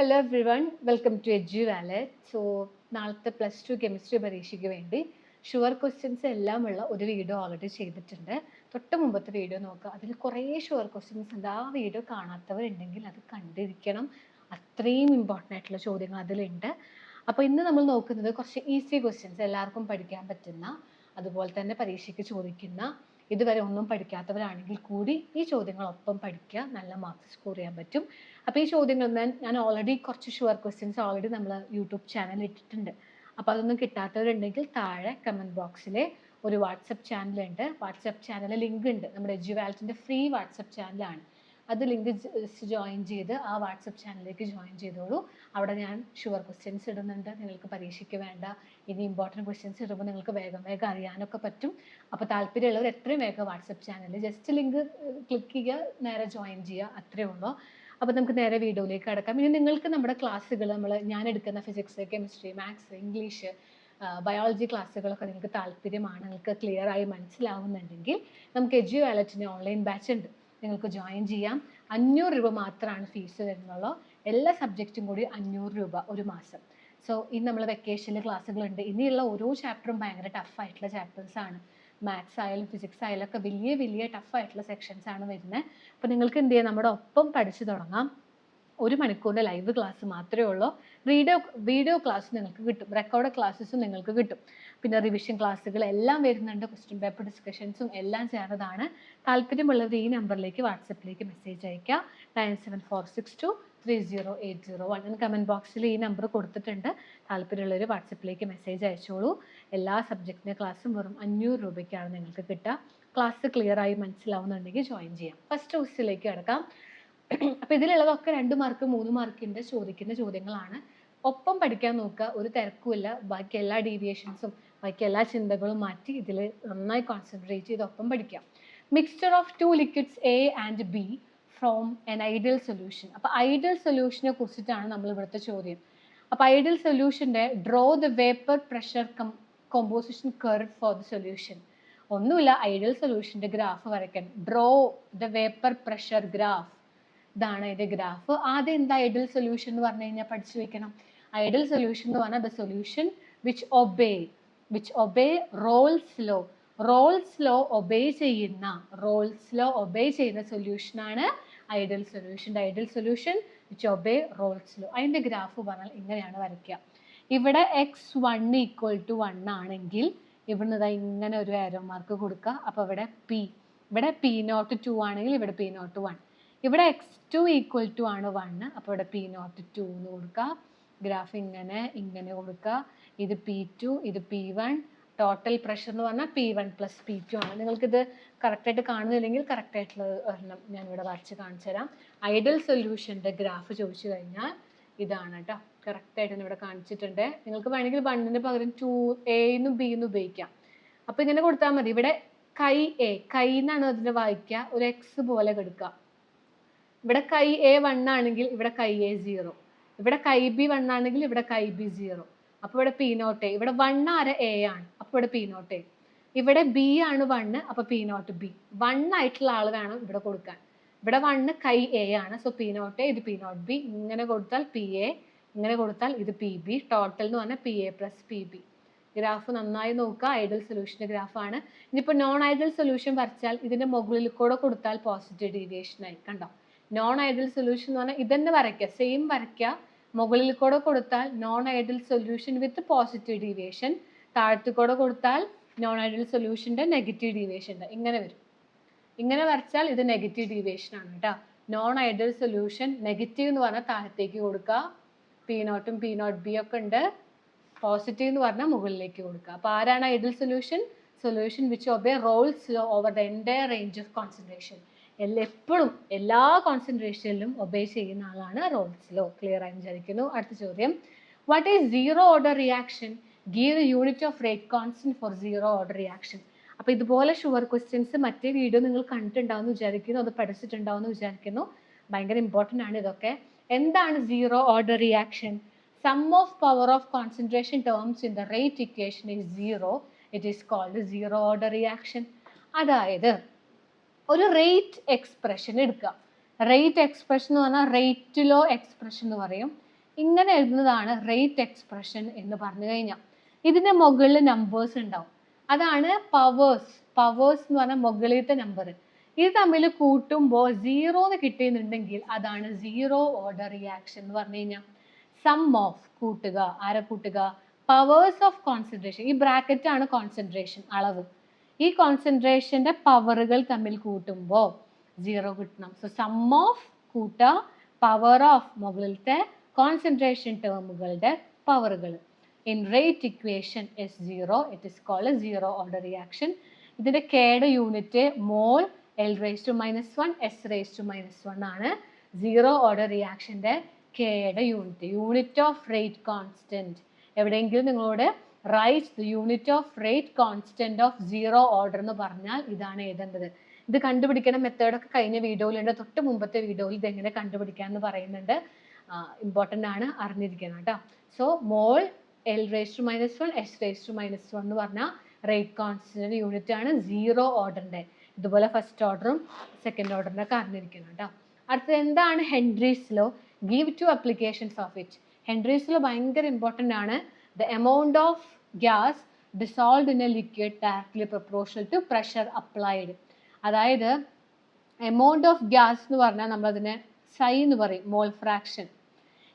Hello everyone welcome to Edu Wallet so നാളത്തെ plus two chemistry പരീക്ഷയ്ക്ക് വേണ്ടി sure questions എല്ലാം ഉള്ള ഒരു വീഡിയോ ഓൾറെഡി ചെയ്തിട്ടുണ്ട്. തൊട്ട് മുമ്പത്തെ വീഡിയോ നോക്കുക അതിൽ കുറേ ഷുവർ ക്വസ്റ്റ്യൻസ് ഉണ്ട്. ആ വീഡിയോ കാണാത്തവരുണ്ടെങ്കിൽ അത് കണ്ടിരിക്കണം. അത്രയും ഇമ്പോർട്ടന്റ് ആയിട്ടുള്ള ചോദ്യങ്ങൾ അതിലുണ്ട്. അപ്പോൾ ഇന്ന് നമ്മൾ നോക്കുന്നത് കുറച്ച് ഈസി ക്വസ്റ്റ്യൻസ് എല്ലാവർക്കും പഠിക്കാൻ പറ്റുന്ന അതുപോലെ തന്നെ പരീക്ഷയ്ക്ക് ചോദിക്കുന്ന ഇതുവരെ ഒന്നും പഠിക്കാത്തവരാണെങ്കിൽ കൂടി ഈ ചോദ്യങ്ങളൊപ്പം പഠിക്കുക. നല്ല മാർക്ക് സ്കോർ ചെയ്യാൻ പറ്റും. അപ്പോൾ ഈ ചോദ്യങ്ങൾ ഞാൻ ഞാൻ ഓൾറെഡി കുറച്ച് ഷുവർ ക്വസ്റ്റ്യൻസ് ഓൾറെഡി നമ്മൾ യൂട്യൂബ് ചാനൽ ഇട്ടിട്ടുണ്ട്. അപ്പോൾ അതൊന്നും കിട്ടാത്തവരുണ്ടെങ്കിൽ താഴെ കമന്റ് ബോക്സിലെ ഒരു വാട്സപ്പ് ചാനലുണ്ട് വാട്സപ്പ് ചാനൽ ലിങ്ക് ഉണ്ട്. നമ്മുടെ എജുവാലറ്റിന്റെ ഫ്രീ വാട്സപ്പ് ചാനലാണ് അത് ലിങ്ക് ജോയിൻ ചെയ്ത് ആ വാട്സപ്പ് ചാനലിലേക്ക് ജോയിൻ ചെയ്തോളൂ. അവിടെ ഞാൻ ഷുവർ ക്വസ്റ്റ്യൻസ് ഇടുന്നുണ്ട്. നിങ്ങൾക്ക് പരീക്ഷയ്ക്ക് വേണ്ട ഇനി ഇമ്പോർട്ടന്റ് ക്വസ്റ്റ്യൻസ് ഇടുമ്പോൾ നിങ്ങൾക്ക് വേഗം വേഗം അറിയാനൊക്കെ പറ്റും. അപ്പോൾ താല്പര്യമുള്ളവർ എത്രയും വേഗം വാട്സപ്പ് ചാനലിൽ ജസ്റ്റ് ലിങ്ക് ക്ലിക്ക് ചെയ്യുക നേരെ ജോയിൻ ചെയ്യുക അത്രയേ ഉള്ളൂ. അപ്പോൾ നമുക്ക് നേരെ വീഡിയോയിലേക്ക് കടക്കാം. ഇനി നിങ്ങൾക്ക് നമ്മുടെ ക്ലാസ്സുകൾ നമ്മൾ ഞാൻ എടുക്കുന്ന physics chemistry maths English biology ക്ലാസ്സുകളൊക്കെ നിങ്ങൾക്ക് താല്പര്യമാണ് നിങ്ങൾക്ക് ക്ലിയർ ആയി മനസ്സിലാവുന്നുണ്ടെങ്കിൽ നമുക്ക് എജ്യു വാലറ്റിന് ഓൺലൈൻ ബാച്ച് ഉണ്ട്. നിങ്ങൾക്ക് ജോയിൻ ചെയ്യാം. അഞ്ഞൂറ് രൂപ മാത്രമാണ് ഫീസ് വരുന്നുള്ളൂ. എല്ലാ സബ്ജക്റ്റും കൂടി അഞ്ഞൂറ് രൂപ ഒരു മാസം. സോ ഇന്ന് നമ്മൾ വെക്കേഷനിൽ ക്ലാസ്സുകളുണ്ട് ഇനിയുള്ള ഓരോ ചാപ്റ്ററും ഭയങ്കര ടഫായിട്ടുള്ള ചാപ്റ്റേഴ്സ് ആണ്. മാത്സ് ആയാലും ഫിസിക്സ് ആയാലും ഒക്കെ വലിയ വലിയ ടഫായിട്ടുള്ള സെക്ഷൻസ് ആണ് വരുന്നത് അപ്പോൾ നിങ്ങൾക്ക് എന്ത് ചെയ്യാം? നമ്മുടെ ഒപ്പം പഠിച്ചു തുടങ്ങാം. ഒരു മണിക്കൂറിന്റെ ലൈവ് ക്ലാസ് മാത്രമേ ഉള്ളൂ. വീഡിയോ വീഡിയോ ക്ലാസ് നിങ്ങൾക്ക് കിട്ടും. റെക്കോർഡ് ക്ലാസ്സസും നിങ്ങൾക്ക് കിട്ടും. പിന്നെ റിവിഷൻ ക്ലാസ്സുകൾ എല്ലാം വരുന്നുണ്ട് ക്വസ്റ്റ്യൻ പേപ്പർ ഡിസ്കഷൻസും എല്ലാം ചേർന്നതാണ്. താല്പര്യമുള്ളവർ ഈ നമ്പറിലേക്ക് വാട്സപ്പിലേക്ക് മെസ്സേജ് അയക്കുക nine seven four six two three zero eight zero one ഞാൻ കമന്റ് ബോക്സിൽ ഈ നമ്പർ കൊടുത്തിട്ടുണ്ട്. താല്പര്യമുള്ളവർ വാട്സപ്പിലേക്ക് മെസ്സേജ് അയച്ചോളൂ. എല്ലാ സബ്ജക്റ്റിന്റെ ക്ലാസ്സും വെറും അഞ്ഞൂറ് രൂപയ്ക്കാണ് നിങ്ങൾക്ക് കിട്ടുക. ക്ലാസ് ക്ലിയറായി മനസ്സിലാവുന്നുണ്ടെങ്കിൽ ജോയിൻ ചെയ്യാം. ഫസ്റ്റ് ക്വസ്റ്റിലേക്ക് കിടക്കാം. അപ്പോൾ ഇതിലുള്ളതൊക്കെ രണ്ട് മാർക്ക് മൂന്ന് മാർക്കിന്റെ ചോദിക്കുന്ന ചോദ്യങ്ങളാണ്. ഒപ്പം പഠിക്കാൻ നോക്കുക ഒരു തിരക്കുമില്ല. ബാക്കി എല്ലാ ഡീവിയേഷൻസും ബാക്കി എല്ലാ ചിന്തകളും മാറ്റി ഇതിൽ നന്നായി കോൺസെൻട്രേറ്റ് ചെയ്ത് ഒപ്പം പഠിക്കാം. Mixture of two liquids A and B form an ideal solution അപ്പോൾ ഐഡിയൽ സൊല്യൂഷനെ കുറിച്ചിട്ടാണ് നമ്മൾ ഇവിടുത്തെ ചോദ്യം. അപ്പോൾ ideal സൊല്യൂഷന്റെ draw the vapour pressure cum composition curve for the solution ഒന്നുമില്ല ഐഡിയൽ സൊല്യൂഷന്റെ ഗ്രാഫ് വരയ്ക്കാൻ. Draw the vapour pressure graph ഇതാണ് അതിന്റെ ഗ്രാഫ് ആദ്യം എന്താ ഐഡിയൽ സൊല്യൂഷൻ എന്ന് പറഞ്ഞു കഴിഞ്ഞാൽ പഠിച്ചു വെക്കണം. ഐഡിയൽ സൊല്യൂഷൻ എന്ന് പറഞ്ഞാൽ the solution which obey which obey Raoult's law Raoult's law obey ചെയ്യുന്ന റോൾസ് ലോ ഒബേ ചെയ്യുന്ന സൊല്യൂഷനാണ് ideal solution ideal solution which obey Raoult's law അതിന്റെ ഗ്രാഫ് പറഞ്ഞാൽ ഇങ്ങനെയാണ് വരയ്ക്കുക. ഇവിടെ X one equal to one ആണെങ്കിൽ ഇവിടുന്ന് ഇതാ ഇങ്ങനെ ഒരു ആരോ മാർക്ക് കൊടുക്കുക. അപ്പോൾ ഇവിടെ പി ഇവിടെ പി നോട്ട് ടു ആണെങ്കിൽ ഇവിടെ പി നോട്ട് വൺ ഇവിടെ എക്സ് ടു ഈക്വൽ ടു ആണ് വൺ അപ്പോൾ ഇവിടെ പി നോട്ട് ടു എന്ന് കൊടുക്കുക. ഗ്രാഫ് ഇങ്ങനെ ഇങ്ങനെ കൊടുക്കുക. ഇത് പി ടു ഇത് പി വൺ ടോട്ടൽ പ്രഷർ എന്ന് പറഞ്ഞാൽ P one plus P two ആണ്. നിങ്ങൾക്കിത് കറക്റ്റായിട്ട് കാണുന്നില്ലെങ്കിൽ കറക്റ്റായിട്ടുള്ള ഒരെണ്ണം ഞാനിവിടെ വരച്ച് കാണിച്ചു തരാം ഐഡൽ സൊല്യൂഷന്റെ ഗ്രാഫ് ചോദിച്ചു കഴിഞ്ഞാൽ ഇതാണ് കേട്ടോ. കറക്റ്റായിട്ട് ഇവിടെ കാണിച്ചിട്ടുണ്ട്. നിങ്ങൾക്ക് വേണമെങ്കിൽ വണ്ണിന് പകരം ടു എന്നും ബി എന്നും ഉപയോഗിക്കാം. അപ്പോൾ ഇങ്ങനെ കൊടുത്താൽ മതി. ഇവിടെ കൈ എ കൈ എന്നാണ് അതിനെ വായിക്കുക. ഒരു എക്സ് പോലെ കൊടുക്കുക ഇവിടെ കൈ എ വൺ ആണെങ്കിൽ ഇവിടെ കൈ എ സീറോ ഇവിടെ കൈ ബി വൺ ആണെങ്കിൽ ഇവിടെ കൈ ബി സീറോ അപ്പോൾ ഇവിടെ പി നോട്ട് എ ഇവിടെ വൺ ആര എ ആണ്. അപ്പോൾ ഇവിടെ പി നോട്ട് എ ഇവിടെ ബി ആണ് വണ്ണ് അപ്പോൾ പി നോട്ട് ബി വൺ ആയിട്ടുള്ള ആൾ വേണം ഇവിടെ കൊടുക്കാൻ. ഇവിടെ വണ്ണ് കൈ എ ആണ്. സോ പി നോട്ട് എ ഇത് പി നോട്ട് ബി ഇങ്ങനെ കൊടുത്താൽ പി എ ഇങ്ങനെ കൊടുത്താൽ ഇത് പി ബി ടോട്ടൽ എന്ന് പറഞ്ഞാൽ P A plus P B graph നന്നായി നോക്കുക. ഐഡൽ സൊല്യൂഷന്റെ ഗ്രാഫാണ് ഇനിയിപ്പോൾ നോൺ ഐഡൽ സൊല്യൂഷൻ വരച്ചാൽ ഇതിന്റെ മുകളിൽ കൂടെ കൊടുത്താൽ പോസിറ്റീവ് ഡീവിയേഷൻ ആയി. കണ്ടോ? നോൺ ഐഡൽ സൊല്യൂഷൻ എന്ന് പറഞ്ഞാൽ ഇതന്നെ വരയ്ക്കുക. സെയിം വരയ്ക്കുക. മുകളിൽ കൂടെ കൊടുത്താൽ non ideal solution with positive deviation താഴത്തു കൂടെ കൊടുത്താൽ നോൺ ഐഡൽ സൊല്യൂഷന്റെ നെഗറ്റീവ് ഡീവിയേഷൻ ഇങ്ങനെ വരും. ഇങ്ങനെ വരച്ചാൽ ഇത് നെഗറ്റീവ് ഡീവിയേഷൻ ആണ് കേട്ടോ നോൺ ഐഡൽ സൊല്യൂഷൻ നെഗറ്റീവ് എന്ന് പറഞ്ഞാൽ താഴത്തേക്ക് കൊടുക്കുക. പി നോട്ടും പി നോട്ട് ബി ഒക്കെ ഉണ്ട്. പോസിറ്റീവ് എന്ന് പറഞ്ഞാൽ മുകളിലേക്ക് കൊടുക്കുക. അപ്പോൾ ആരാണ് ideal solution solution which obey Raoult's over the entire range of concentration എല്ലാ എപ്പോഴും എല്ലാ കോൺസെൻട്രേഷനിലും ഒബേ ചെയ്യുന്ന ആളാണ് റോൾസ് ലോ ക്ലിയർ ആയി വിചാരിക്കുന്നു. അടുത്ത ചോദ്യം. What is zero order reaction give unit of rate constant for zero order reaction അപ്പോൾ ഇതുപോലെ ഷുവർ ക്വസ്റ്റ്യൻസ് മറ്റേ വീഡിയോ നിങ്ങൾ കണ്ടിട്ടുണ്ടാവുമെന്ന് വിചാരിക്കുന്നു. അത് പഠിച്ചിട്ടുണ്ടാവുമെന്ന് വിചാരിക്കുന്നു. ഭയങ്കര ഇമ്പോർട്ടന്റ് ആണ് ഇതൊക്കെ. എന്താണ് zero order reaction sum of power of concentration terms in the rate equation is zero it is called zero order reaction അതായത് ഒരു റേറ്റ് എക്സ്പ്രഷൻ എടുക്കുക. റേറ്റ് എക്സ്പ്രഷൻ എന്ന് പറഞ്ഞാൽ റേറ്റിലോ എക്സ്പ്രഷൻ എന്ന് പറയും. ഇങ്ങനെ എഴുതുന്നതാണ് റേറ്റ് എക്സ്പ്രഷൻ എന്ന് പറഞ്ഞു കഴിഞ്ഞാൽ. ഇതിന്റെ മുകളിൽ നമ്പേഴ്സ് ഉണ്ടാവും. അതാണ് പവേഴ്സ് പവേഴ്സ് എന്ന് പറഞ്ഞാൽ മുകളിലത്തെ നമ്പർ ഇത് തമ്മിൽ കൂട്ടുമ്പോൾ സീറോ എന്ന് കിട്ടിയെന്നുണ്ടെങ്കിൽ അതാണ് സീറോ ഓർഡർ റിയാക്ഷൻ എന്ന് പറഞ്ഞു കഴിഞ്ഞാൽ. സം ഓഫ് കൂട്ടുക ആരെ കൂട്ടുക. പവേഴ്സ് ഓഫ് കോൺസെൻട്രേഷൻ ഈ ബ്രാക്കറ്റ് ആണ് കോൺസെൻട്രേഷൻ അളവ്. ഈ കോൺസെൻട്രേഷന്റെ പവറുകൾ തമ്മിൽ കൂട്ടുമ്പോൾ സീറോ കിട്ടണം. സോ സം ഓഫ് കൂട്ട പവർ ഓഫ് മുകളിലത്തെ കോൺസെൻട്രേഷൻ ടേമുകളുടെ പവറുകൾ in rate equation is zero it is called zero order reaction ഇതിന്റെ കേട് unit mole L raise to minus one S raise to minus one ആണ് സീറോ ഓർഡർ റിയാക്ഷന്റെ കെയുടെ unit unit of rate constant എവിടെയെങ്കിലും നിങ്ങളോട് write the unit of rate constant of zero order എന്ന് പറഞ്ഞാൽ ഇതാണ് എഴുതേണ്ടത്. ഇത് കണ്ടുപിടിക്കണ മെത്തേഡൊക്കെ കഴിഞ്ഞ വീഡിയോയിലുണ്ട് തൊട്ട് മുമ്പത്തെ വീഡിയോയിൽ ഇത് എങ്ങനെ കണ്ടുപിടിക്കാം എന്ന് പറയുന്നുണ്ട് ഇമ്പോർട്ടന്റ് ആണ് അറിഞ്ഞിരിക്കണം കേട്ടോ. So mole L raise to minus one S raise to minus one എന്ന് പറഞ്ഞാൽ റേറ്റ് കോൺസ്റ്റന്റ് യൂണിറ്റ് ആണ് സീറോ ഓർഡറിന്റെ ഇതുപോലെ ഫസ്റ്റ് ഓർഡറും സെക്കൻഡ് ഓർഡറിന്റെ ഒക്കെ അറിഞ്ഞിരിക്കണം കേട്ടോ. അടുത്തത് എന്താണ് Henry's law give two applications of it Henry's law ഭയങ്കര ഇമ്പോർട്ടന്റ് ആണ്. The amount of gas dissolved in a liquid directly proportional to pressure applied. അതായത് എമൗണ്ട് ഓഫ് ഗ്യാസ് എന്ന് പറഞ്ഞാൽ നമ്മളതിനെ സൈ എന്ന് പറയും മോൾ ഫ്രാക്ഷൻ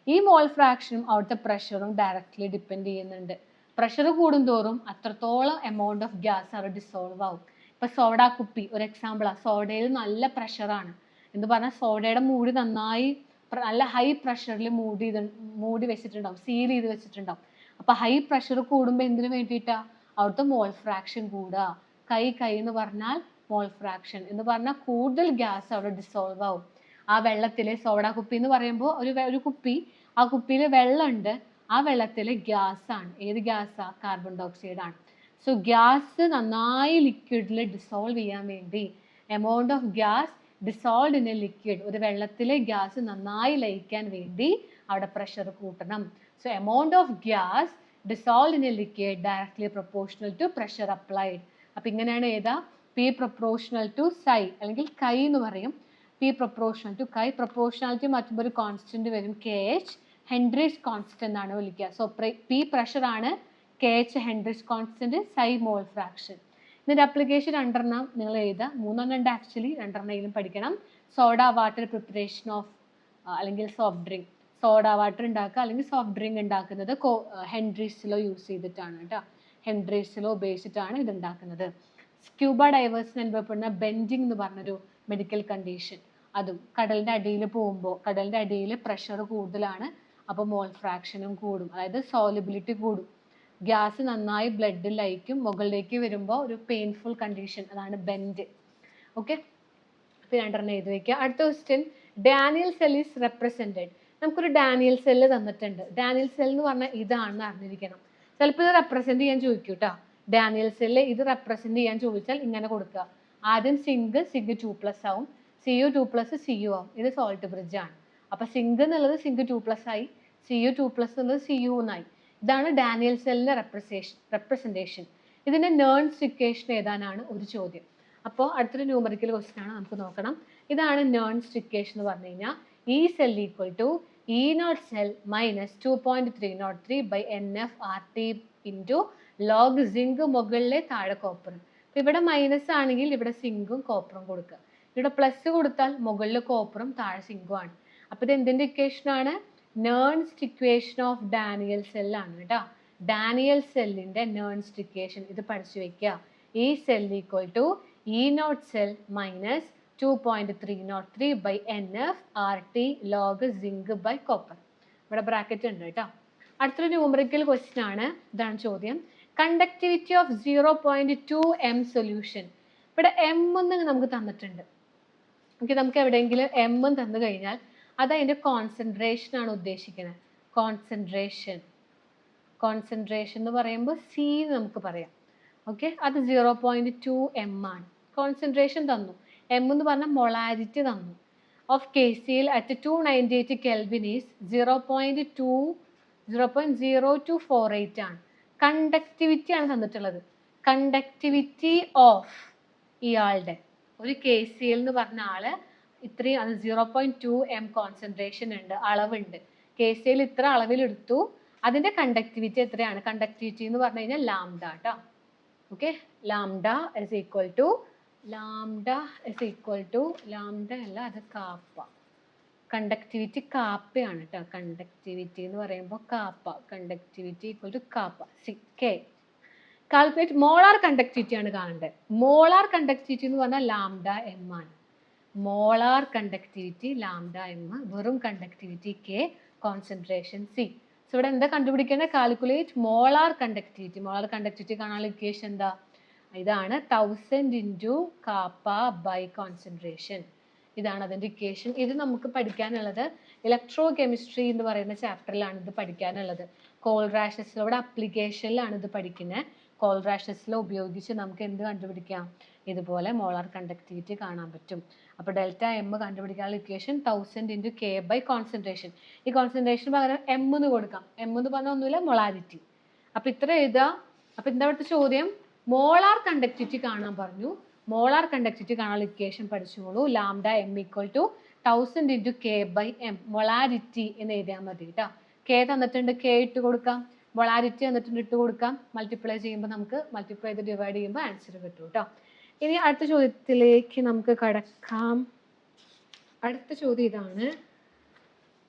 ഈ മോൾ ഫ്രാക്ഷനും അവിടുത്തെ പ്രഷറും ഡയറക്റ്റ്ലി ഡിപ്പെൻഡ് ചെയ്യുന്നുണ്ട്. പ്രഷർ കൂടുന്തോറും അത്രത്തോളം എമൗണ്ട് ഓഫ് ഗ്യാസ് അവിടെ ഡിസോൾവ് ആവും. ഇപ്പം സോഡ കുപ്പി ഒരു എക്സാമ്പിളാണ് സോഡയിൽ നല്ല പ്രഷറാണ് എന്ന് പറഞ്ഞാൽ സോഡയുടെ മൂടി നന്നായി നല്ല ഹൈ പ്രഷറിൽ മൂടി ഇത് മൂടി വെച്ചിട്ടുണ്ടാവും സീൽ ചെയ്ത് വെച്ചിട്ടുണ്ടാവും. അപ്പൊ ഹൈ പ്രഷർ കൂടുമ്പോൾ എന്തിനു വേണ്ടിയിട്ടാ? അവിടുത്തെ മോൾ ഫ്രാക്ഷൻ കൂടുക. കൈ കൈ എന്ന് പറഞ്ഞാൽ മോൾ ഫ്രാക്ഷൻ എന്ന് പറഞ്ഞാൽ കൂടുതൽ ഗ്യാസ് അവിടെ ഡിസോൾവ് ആവും. ആ വെള്ളത്തിലെ സോഡ കുപ്പി എന്ന് പറയുമ്പോൾ ഒരു ഒരു കുപ്പി. ആ കുപ്പിയിൽ വെള്ളമുണ്ട്. ആ വെള്ളത്തിൽ ആണ്. ഏത് ആ? കാർബൺ ഡയോക്സൈഡ് ആണ്. സോ ഗ്യാസ് നന്നായി ലിക്വിഡിൽ ഡിസോൾവ് ചെയ്യാൻ വേണ്ടി amount of gas dissolve in a liquid ഒരു വെള്ളത്തിലെ ഗ്യാസ് നന്നായി ലയിക്കാൻ വേണ്ടി അവിടെ പ്രഷർ കൂട്ടണം. So amount of gas dissolved in a liquid directly proportional to pressure applied. അപ്പം ഇങ്ങനെയാണ് ഏതാ? പി പ്രൊപ്പോർഷണൽ ടു സൈ അല്ലെങ്കിൽ കൈ എന്ന് പറയും. P proportional to chi proportionality മാറ്റുമ്പോൾ ഒരു കോൺസ്റ്റന്റ് വരും. കെ എച്ച് ഹെൻഡ്രീസ് കോൺസ്റ്റന്റ് എന്നാണ് വിളിക്കുക. സോ പി പ്രഷർ ആണ് കെ എച്ച് ഹെൻഡ്രീസ് കോൺസ്റ്റന്റ് സൈ മോൾ ഫ്രാക്ഷൻ ഇതിന്റെ അപ്ലിക്കേഷൻ രണ്ടെണ്ണം നിങ്ങൾ എഴുതുക. മൂന്നെണ്ണം ഉണ്ട് ആക്ച്വലി രണ്ടെണ്ണെങ്കിലും പഠിക്കണം. സോഡ വാട്ടർ പ്രിപ്പറേഷൻ ഓഫ് അല്ലെങ്കിൽ സോഫ്റ്റ് ഡ്രിങ്ക് സോഡ വാട്ടർ ഉണ്ടാക്കുക അല്ലെങ്കിൽ സോഫ്റ്റ് ഡ്രിങ്ക് ഉണ്ടാക്കുന്നത് കോ ഹെൻഡ്രീസിലോ യൂസ് ചെയ്തിട്ടാണ് കേട്ടോ. ഹെൻഡ്രീസിലോ ഉപയോഗിച്ചിട്ടാണ് ഇത് ഉണ്ടാക്കുന്നത്. സ്ക്യൂബ ഡൈവേഴ്സിന് അനുഭവപ്പെടുന്ന ബെൻഡിങ് എന്ന് പറഞ്ഞൊരു മെഡിക്കൽ കണ്ടീഷൻ അതും കടലിന്റെ അടിയിൽ പോകുമ്പോൾ കടലിന്റെ അടിയിൽ പ്രഷർ കൂടുതലാണ് അപ്പോൾ മോൾ ഫ്രാക്ഷനും കൂടും. അതായത് സോലിബിലിറ്റി കൂടും. ഗ്യാസ് നന്നായി ബ്ലഡിൽ ലയിക്കും മുകളിലേക്ക് വരുമ്പോൾ ഒരു പെയിൻഫുൾ കണ്ടീഷൻ അതാണ് ബെൻഡ് ഓക്കെ പിന്നെ രണ്ടെണ്ണം എഴുതി വയ്ക്കുക അടുത്ത question Daniel cell is represented നമുക്കൊരു ഡാനിയൽ സെല്ല് തന്നിട്ടുണ്ട്. ഡാനിയൽ സെൽ എന്ന് പറഞ്ഞാൽ ഇതാണെന്ന് അറിഞ്ഞിരിക്കണം. ചിലപ്പോൾ ഇത് റെപ്രസെന്റ് ചെയ്യാൻ ചോദിക്കും കേട്ടോ. ഡാനിയൽ സെല്ല് ഇത് റെപ്രസെന്റ് ചെയ്യാൻ ചോദിച്ചാൽ ഇങ്ങനെ കൊടുക്കുക. ആദ്യം സിങ്ക് സിങ്ക് ടു പ്ലസ് ആവും. C U two plus C U ആവും. ഇത് സോൾട്ട് ബ്രിഡ്ജ് ആണ്. അപ്പൊ സിങ്ക് എന്നുള്ളത് സിങ്ക് ടു പ്ലസ് ആയി. സി യു ടു പ്ലസ് എന്നുള്ളത് സി യു എന്നായി ഇതാണ് ഡാനിയൽ സെല്ലിന്റെ റെപ്രസേഷൻ റെപ്രസെന്റേഷൻ ഇതിന്റെ നേൺസ് ഇക്വേഷൻ ഏതാനാണ്? ഒരു ചോദ്യം. അപ്പോൾ അടുത്തൊരു ന്യൂമറിക്കൽ ക്വസ്റ്റ്യൻ ആണ്. നമുക്ക് നോക്കണം. ഇതാണ് നേൺസ് ഇക്വേഷൻ എന്ന് പറഞ്ഞു കഴിഞ്ഞാൽ cell minus two point three nought three by N F R T into log zinc മുകളിലെ താഴെ കോപ്പറും അപ്പം ഇവിടെ മൈനസ് ആണെങ്കിൽ ഇവിടെ സിങ്കും കോപ്പറും കൊടുക്കുക. ഇവിടെ പ്ലസ് കൊടുത്താൽ മുകളിൽ കോപ്പറും താഴെ സിങ്കും ആണ്. അപ്പൊ ഇത് എന്തിന്റെ ഇക്വേഷനാണ് നേൺസ്റ്റ് ഇക്വേഷൻ ഓഫ് ഡാനിയൽ സെല്ലാണ് കേട്ടോ. ഡാനിയൽ സെല്ലിന്റെ നേൺസ്റ്റ് ഇക്വേഷൻ ഇത് പഠിച്ചു വെക്കുക. E cell equal to E nought cell minus two point three nought three by N F R T log zinc by copper ഇവിടെ ബ്രാക്കറ്റ് ഉണ്ട് കേട്ടോ. അടുത്തൊരു ന്യൂമറിക്കൽ ക്വസ്റ്റ്യൻ ആണ്. ഇതാണ് ചോദ്യം. Conductivity of zero point two M solution ഇവിടെ M എന്ന് നമുക്ക് തന്നിട്ടുണ്ട്. ഓക്കെ നമുക്ക് എവിടെയെങ്കിലും എം തന്നു കഴിഞ്ഞാൽ അത് അതിന്റെ കോൺസെൻട്രേഷൻ ആണ് ഉദ്ദേശിക്കുന്നത്. കോൺസെൻട്രേഷൻ കോൺസെൻട്രേഷൻ എന്ന് പറയുമ്പോൾ സി നമുക്ക് പറയാം. ഓക്കെ അത് സീറോ പോയിന്റ് ടു എം ആണ്. കോൺസെൻട്രേഷൻ തന്നു. എം എന്ന് പറഞ്ഞാൽ മൊളാരിറ്റി തന്നു. ഓഫ് കെ സിയിൽ at two ninety eight kelvin is zero point two zero point zero two four eight ആണ്. കണ്ടക്ടിവിറ്റി ആണ് തന്നിട്ടുള്ളത്. കണ്ടക്ടിവിറ്റി ഓഫ് ഇയാളുടെ. ഒരു കെ സി എന്ന് പറഞ്ഞ ആൾ ഇത്രയും അത് zero point two M concentration ഉണ്ട് അളവുണ്ട്. കെ സി ഇത്ര അളവിലെടുത്തു അതിന്റെ കണ്ടക്ടിവിറ്റി എത്രയാണ്? കണ്ടക്ടിവിറ്റി എന്ന് പറഞ്ഞു കഴിഞ്ഞാൽ ലാംഡ കേട്ടോ okay lambda is equal to lambda is equal to lambda അല്ല അത് കാപ്പ. കണ്ടക്ടിവിറ്റി കാപ്പയാണ് കേട്ടോ കണ്ടക്ടിവിറ്റി എന്ന് പറയുമ്പോൾ kappa. Conductivity equal to kappa. C K calculate molar conductivity ആണ് കാണേണ്ടത് മോളാർ കണ്ടക്ടിവിറ്റി എന്ന് പറഞ്ഞാൽ ലാംഡ എം ആണ്. മോളാർ കണ്ടക്ടിവിറ്റി ലാംഡ എം വെറും conductivity K concentration C so ഇവിടെ എന്താ കണ്ടുപിടിക്കേണ്ടത് calculate molar conductivity molar conductivity കാണാനുള്ള ഇക്വേഷൻ എന്താ? ഇതാണ് thousand into kappa by concentration ഇതാണ് അതിന്റെ ഇക്വേഷൻ ഇത് നമുക്ക് പഠിക്കാനുള്ളത് ഇലക്ട്രോ കെമിസ്ട്രി എന്ന് പറയുന്ന ചാപ്റ്ററിലാണ് ഇത് പഠിക്കാനുള്ളത്. കോൾ റാഷസിലൂടെ അപ്ലിക്കേഷനിലാണ് ഇത് പഠിക്കുന്നത് കോൾ റാഷസിൽ ഉപയോഗിച്ച് നമുക്ക് എന്ത് കണ്ടുപിടിക്കാം? ഇതുപോലെ മോളാർ കണ്ടക്ടിവിറ്റി കാണാൻ പറ്റും. അപ്പോൾ ഡെൽറ്റ എം കണ്ടുപിടിക്കാനുള്ള equation thousand into K by concentration ഈ കോൺസെൻട്രേഷൻ പകരം എം എന്ന് കൊടുക്കാം. എം എന്ന് പറഞ്ഞാൽ ഒന്നുമില്ല മൊളാരിറ്റി അപ്പോൾ ഇത്ര എഴുതുക അപ്പോൾ എന്താ ഇവിടുത്തെ ചോദ്യം? മോളാർ കണ്ടക്ടിവിറ്റി കാണാൻ പറഞ്ഞു. മോളാർ കണ്ടക്ടിവിറ്റി കാണാനുള്ള ഇക്വേഷൻ പഠിച്ചോളൂ. Lambda M equal to thousand into K by M molarity എന്ന് എഴുതിയാൽ മതി കേട്ടോ കെ തന്നിട്ടുണ്ട് കെ ഇട്ട് കൊടുക്കാം. മൊളാരിറ്റി തന്നിട്ടുണ്ട് ഇട്ട് കൊടുക്കാം. മൾട്ടിപ്ലൈ ചെയ്യുമ്പോൾ നമുക്ക് മൾട്ടിപ്ലൈ ചെയ്ത് ഡിവൈഡ് ചെയ്യുമ്പോൾ ആൻസർ കിട്ടും കേട്ടോ ഇനി അടുത്ത ചോദ്യത്തിലേക്ക് നമുക്ക് കടക്കാം. അടുത്ത ചോദ്യം ഇതാണ്.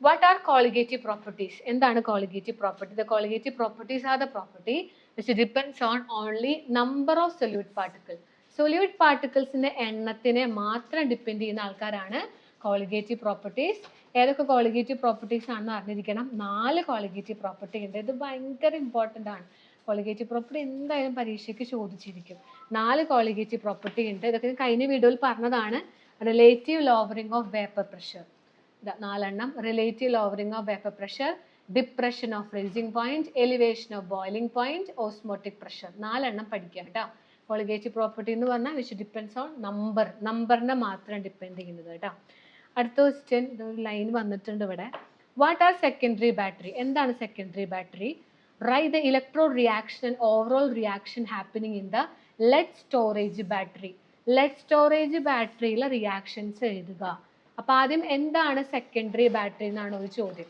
വാട്ട് ആർ കോളിഗേറ്റീവ് പ്രോപ്പർട്ടീസ് എന്താണ് colligative property the colligative properties are the property which depends on only number of solute particle solute പാർട്ടിക്കിൾസിന്റെ എണ്ണത്തിനെ മാത്രം ഡിപ്പെൻഡ് ചെയ്യുന്ന ആൾക്കാരാണ് കോളിഗേറ്റീവ് പ്രോപ്പർട്ടീസ് ഏതൊക്കെ കോളിഗേറ്റീവ് പ്രോപ്പർട്ടീസ് ആണെന്ന് അറിഞ്ഞിരിക്കണം. നാല് കോളിഗേറ്റീവ് പ്രോപ്പർട്ടി ഉണ്ട്. ഇത് ഭയങ്കര ഇമ്പോർട്ടന്റ് ആണ്. കോളിഗേറ്റീവ് പ്രോപ്പർട്ടി എന്തായാലും പരീക്ഷയ്ക്ക് ചോദിച്ചിരിക്കും. നാല് കോളിഗേറ്റീവ് പ്രോപ്പർട്ടി ഉണ്ട്. ഇതൊക്കെ കഴിഞ്ഞ വീഡിയോയിൽ പറഞ്ഞതാണ്. Relative lowering of vapour pressure നാലെണ്ണം. Relative lowering of vapour pressure depression of freezing point elevation of boiling point osmotic pressure നാലെണ്ണം പഠിക്കുക കേട്ടോ. കോളിഗേറ്റീവ് പ്രോപ്പർട്ടി എന്ന് പറഞ്ഞാൽ വിച്ച് ഡിപ്പെൻസ് ഓൺ നമ്പർ നമ്പറിനെ മാത്രം ഡിപ്പെൻഡ് ചെയ്യുന്നത് കേട്ടോ. അടുത്ത ക്വസ്റ്റ്യൻ ഇതൊരു ലൈൻ വന്നിട്ടുണ്ട് ഇവിടെ. വാട്ട് ആർ സെക്കൻഡറി ബാറ്ററി എന്താണ് secondary battery write the electro reaction and overall reaction happening in the lead storage battery lead storage ബാറ്ററിയിലെ reactions എഴുതുക. അപ്പൊ ആദ്യം എന്താണ് സെക്കൻഡറി ബാറ്ററി എന്നാണ് ഒരു ചോദ്യം.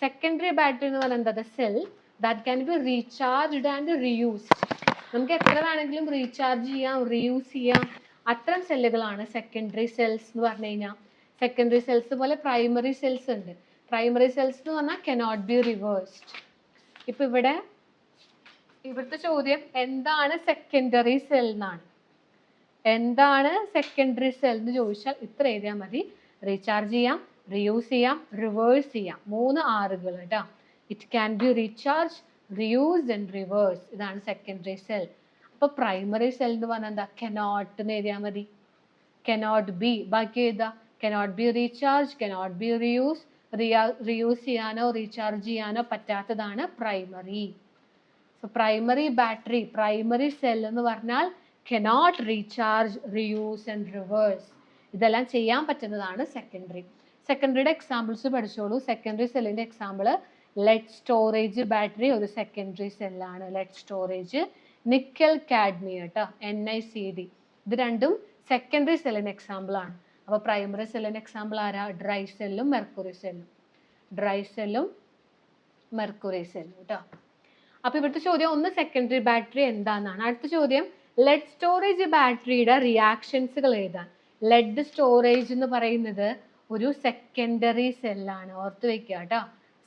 സെക്കൻഡറി ബാറ്ററി എന്ന് പറഞ്ഞാൽ എന്താ? Cell that can be recharged and reused നമുക്ക് എത്ര വേണമെങ്കിലും റീചാർജ് ചെയ്യാം റീയൂസ് ചെയ്യാം. അത്തരം സെല്ലുകളാണ് സെക്കൻഡറി സെൽസ് എന്ന് പറഞ്ഞു കഴിഞ്ഞാൽ. സെക്കൻഡറി സെൽസ് പോലെ പ്രൈമറി സെൽസ് ഉണ്ട്. പ്രൈമറി സെൽസ് എന്ന് പറഞ്ഞാൽ കനോട്ട് ബി റിവേഴ്സ്ഡ് ഇപ്പൊ ഇവിടെ ഇവിടുത്തെ ചോദ്യം എന്താണ് സെക്കൻഡറി സെൽ എന്നാണ്. എന്താണ് സെക്കൻഡറി സെൽ എന്ന് ചോദിച്ചാൽ ഇത്ര എഴുതിയാൽ മതി. റീചാർജ് ചെയ്യാം റിയൂസ് ചെയ്യാം റിവേഴ്സ് ചെയ്യാം. മൂന്ന് ആറുകൾ കേട്ടോ. It can be recharge reuse and reverse ഇതാണ് സെക്കൻഡറി സെൽ അപ്പോൾ പ്രൈമറി സെൽ എന്ന് പറഞ്ഞാൽ എന്താ? കനോട്ട് എന്ന് എഴുതിയാൽ മതി. കനോട്ട് ബി ബാക്കി എഴുതാ cannot be recharge cannot be reuse reuse ചെയ്യാനോ റീചാർജ് ചെയ്യാനോ പറ്റാത്തതാണ് primary so primary battery primary cell എന്ന് പറഞ്ഞാൽ cannot recharge reuse and reverse ഇതെല്ലാം ചെയ്യാൻ പറ്റുന്നതാണ് സെക്കൻഡറി സെക്കൻഡറിയുടെ എക്സാമ്പിൾസ് പഠിച്ചോളൂ. സെക്കൻഡറി സെല്ലിന്റെ എക്സാമ്പിൾ ലെഡ് സ്റ്റോറേജ് ബാറ്ററി ഒരു സെക്കൻഡറി സെല്ലാണ് ലെഡ് സ്റ്റോറേജ് നിക്കൽ കാഡ്മിയ കേട്ടോ എൻ ഐ സി ഡി ഇത് രണ്ടും സെക്കൻഡറി സെല്ലിന് എക്സാമ്പിളാണ് അപ്പോൾ പ്രൈമറി സെല്ലിന് എക്സാമ്പിൾ ആരാ? ഡ്രൈ സെല്ലും മെർക്കുറി സെല്ലും ഡ്രൈ സെല്ലും മെർക്കുറി സെല്ലും കേട്ടോ അപ്പോൾ ഇവിടുത്തെ ചോദ്യം ഒന്ന് സെക്കൻഡറി ബാറ്ററി എന്താണെന്നാണ് അടുത്ത ചോദ്യം ലെഡ് സ്റ്റോറേജ് ബാറ്ററിയുടെ റിയാക്ഷൻസുകൾ എഴുതാൻ. ലെഡ് സ്റ്റോറേജ് എന്ന് പറയുന്നത് ഒരു സെക്കൻഡറി സെല്ലാണ് ഓർത്ത് വെക്കുക കേട്ടോ.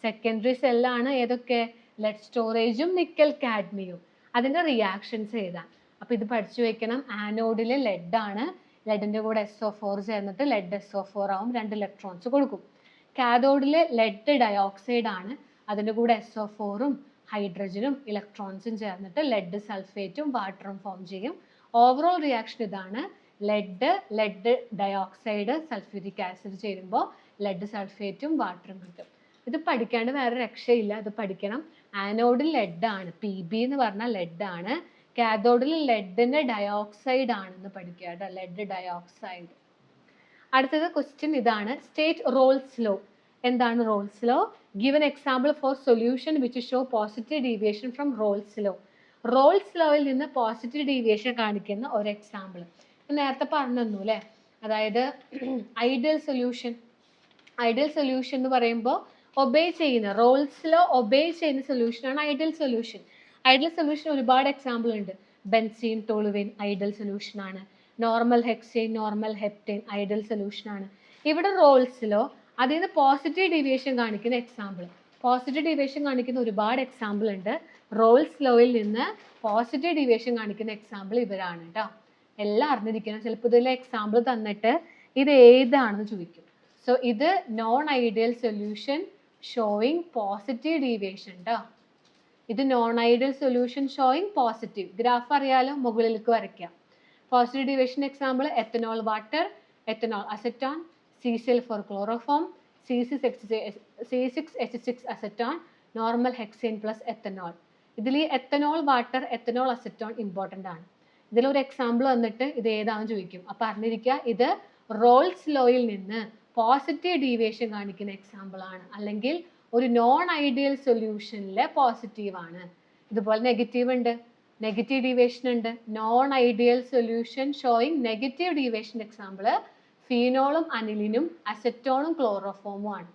സെക്കൻഡറി സെല്ലാണ് ഏതൊക്കെ? ലെഡ് സ്റ്റോറേജും നിക്കൽ കാഡ്മിയും അതിന്റെ റിയാക്ഷൻസ് ചെയ്താൽ അപ്പൊ ഇത് പഠിച്ചു വെക്കണം. ആനോഡിലെ ലെഡ് ആണ്. ലെഡിന്റെ കൂടെ എസ് ഒ ഫോർ ചേർന്നിട്ട് ലെഡ് എസ് ഒ ഫോർ ആവും. രണ്ട് ഇലക്ട്രോൺസ് കൊടുക്കും. കാഥോഡിലെ ലെഡ് ഡയോക്സൈഡ് ആണ്. അതിന്റെ കൂടെ എസ് ഒ ഫോറും ഹൈഡ്രജനും ഇലക്ട്രോൺസും ചേർന്നിട്ട് ലെഡ് സൾഫേറ്റും വാട്ടറും ഫോം ചെയ്യും. ഓവറോൾ റിയാക്ഷൻ ഇതാണ്. Lead lead dioxide sulphuric acid ചേരുമ്പോൾ ലെഡ് സൾഫേറ്റും വാട്ടറും കിട്ടും. ഇത് പഠിക്കാണ്ട് വേറെ രക്ഷയില്ല. ഇത് പഠിക്കണം. ആനോഡിൽ ആണ്. പി ബി എന്ന് പറഞ്ഞാൽ ലെഡ് ആണ്. കാഥോഡിൽ ലെഡിന്റെ ഡയോക്സൈഡ് ആണെന്ന് പഠിക്കുക കേട്ടോ. ലെഡ് ഡയോക്സൈഡ് അടുത്തത് ക്വസ്റ്റ്യൻ ഇതാണ്. സ്റ്റേറ്റ് റോൾസ് ലോ എന്താണ് Raoult's law given example for solution which show positive deviation from Raoult's law Raoult's ലോയിൽ നിന്ന് പോസിറ്റീവ് ഡീവിയേഷൻ കാണിക്കുന്ന ഒരു എക്സാമ്പിൾ നേരത്തെ പറഞ്ഞു തന്നു അതായത് ഐഡിയൽ സൊല്യൂഷൻ. ഐഡിയൽ സൊല്യൂഷൻ എന്ന് പറയുമ്പോൾ ഒബേ ചെയ്യുന്ന റോൾസിലോ ഒബേ ചെയ്യുന്ന സൊല്യൂഷനാണ് ഐഡിയൽ സൊല്യൂഷൻ. ഐഡിയൽ സൊല്യൂഷൻ ഒരുപാട് എക്സാമ്പിൾ ഉണ്ട്. ബെൻസീൻ ടോളുവിൻ ഐഡിയൽ സൊല്യൂഷൻ ആണ്. Normal hexane normal heptane ideal solution ആണ്. ഇവിടെ റോൾസിലോ അതിൽ നിന്ന് പോസിറ്റീവ് ഡീവിയേഷൻ കാണിക്കുന്ന എക്സാമ്പിൾ പോസിറ്റീവ് ഡീവിയേഷൻ കാണിക്കുന്ന ഒരുപാട് എക്സാമ്പിൾ ഉണ്ട്. റോൾസ് ലോയിൽ നിന്ന് പോസിറ്റീവ് ഡീവിയേഷൻ കാണിക്കുന്ന എക്സാമ്പിൾ ഇവരാണ് കേട്ടോ എല്ലാം അറിഞ്ഞിരിക്കണം. ചിലപ്പോൾ ഇതിലെ എക്സാമ്പിൾ തന്നിട്ട് ഇത് ഏതാണെന്ന് ചോദിക്കും. സോ ഇത് non ideal solution showing positive deviation ട്ടാ. ഇത് non ideal solution showing positive graph അറിയാലോ? മുകളിലേക്ക് വരയ്ക്കാം positive deviation example ethanol water ethanol acetone C cell four chloroform C six H C six H acetone normal hexane plus ethanol ഇതിൽ ethanol water ethanol acetone important ആണ്. ഇതിലൊരു example വന്നിട്ട് ഇത് ഏതാണെന്ന് ചോദിക്കും. അപ്പോൾ അറിഞ്ഞിരിക്കുക ഇത് റോൾസ് ലോയിൽ നിന്ന് പോസിറ്റീവ് ഡീവിയേഷൻ കാണിക്കുന്ന എക്സാമ്പിൾ ആണ്. അല്ലെങ്കിൽ ഒരു നോൺ ഐഡിയൽ സൊല്യൂഷനിലെ പോസിറ്റീവ് ആണ്. ഇതുപോലെ നെഗറ്റീവ് ഉണ്ട് നെഗറ്റീവ് ഡീവിയേഷൻ ഉണ്ട്. Non ideal solution showing negative deviation example ഫീനോളും അനിലിനും അസറ്റോണും ക്ലോറോഫോമും ആണ്.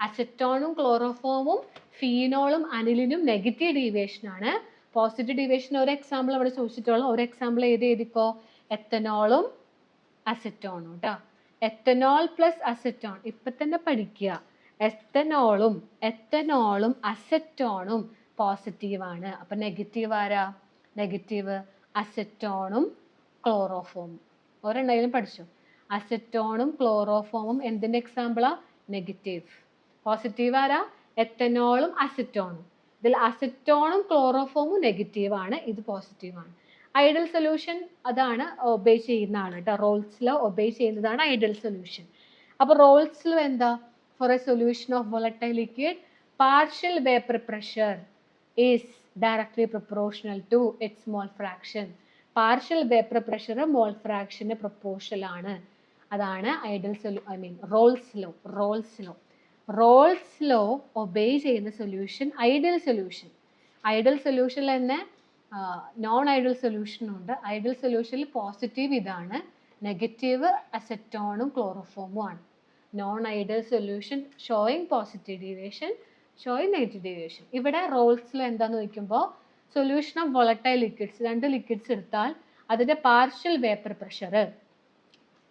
അസറ്റോണും ക്ലോറോഫോമും ഫീനോളും അനിലിനും നെഗറ്റീവ് ഡീവിയേഷൻ ആണ്. പോസിറ്റീവ് ഡീവിയേഷൻ ഒരു എക്സാമ്പിൾ അവിടെ ചോദിച്ചിട്ടുള്ളൂ ഒരു എക്സാമ്പിൾ ഏത് എഴുതിക്കോ എത്തനോളും അസറ്റോണും കേട്ടോ എത്തനോൾ പ്ലസ് അസറ്റോൺ ഇപ്പൊ തന്നെ പഠിക്കുക. എത്തനോളും എത്തനോളും അസറ്റോണും പോസിറ്റീവ് ആണ്. അപ്പൊ നെഗറ്റീവ് ആരാ? നെഗറ്റീവ് അസറ്റോണും ക്ലോറോഫോമും ഒരെണ്ണയിലും പഠിച്ചു? അസറ്റോണും ക്ലോറോഫോമും എന്തിന്റെ എക്സാമ്പിളാ നെഗറ്റീവ് പോസിറ്റീവ് ആരാ? എത്തനോളും അസറ്റോണും ഇതിൽ അസറ്റോണും ക്ലോറോഫോമും നെഗറ്റീവ് ആണ്. ഇത് പോസിറ്റീവ് ആണ്. ഐഡൽ സൊല്യൂഷൻ അതാണ് ഒബേ ചെയ്യുന്നതാണ് കേട്ടോ. റോൾസിലോ ഒബേ ചെയ്യുന്നതാണ് ഐഡൽ സൊല്യൂഷൻ അപ്പോൾ റോൾസിലോ എന്താ? For a solution of volatile liquid partial vapour pressure is directly proportional to its mole fraction partial vapour pressure mole ഫ്രാക്ഷന് proportional ആണ്. അതാണ് ideal സൊല്യൂ I mean Raoult's law Raoult's law Raoult's law obey ചെയ്യുന്ന solution ideal solution. Ideal സൊല്യൂഷനിൽ തന്നെ non ideal സൊല്യൂഷനും ഉണ്ട്. Ideal സൊല്യൂഷനിൽ positive ഇതാണ്. Negative അസെറ്റോണും ക്ലോറോഫോമും ആണ്. Non ideal solution showing positive deviation showing negative deviation ഇവിടെ റോൾസ് ലോ എന്താന്ന് ചോദിക്കുമ്പോൾ സൊല്യൂഷൻ ഓഫ് വോളട്ടൈൽ ലിക്വിഡ്സ് രണ്ട് ലിക്വിഡ്സ് എടുത്താൽ അതിന്റെ partial vapour pressure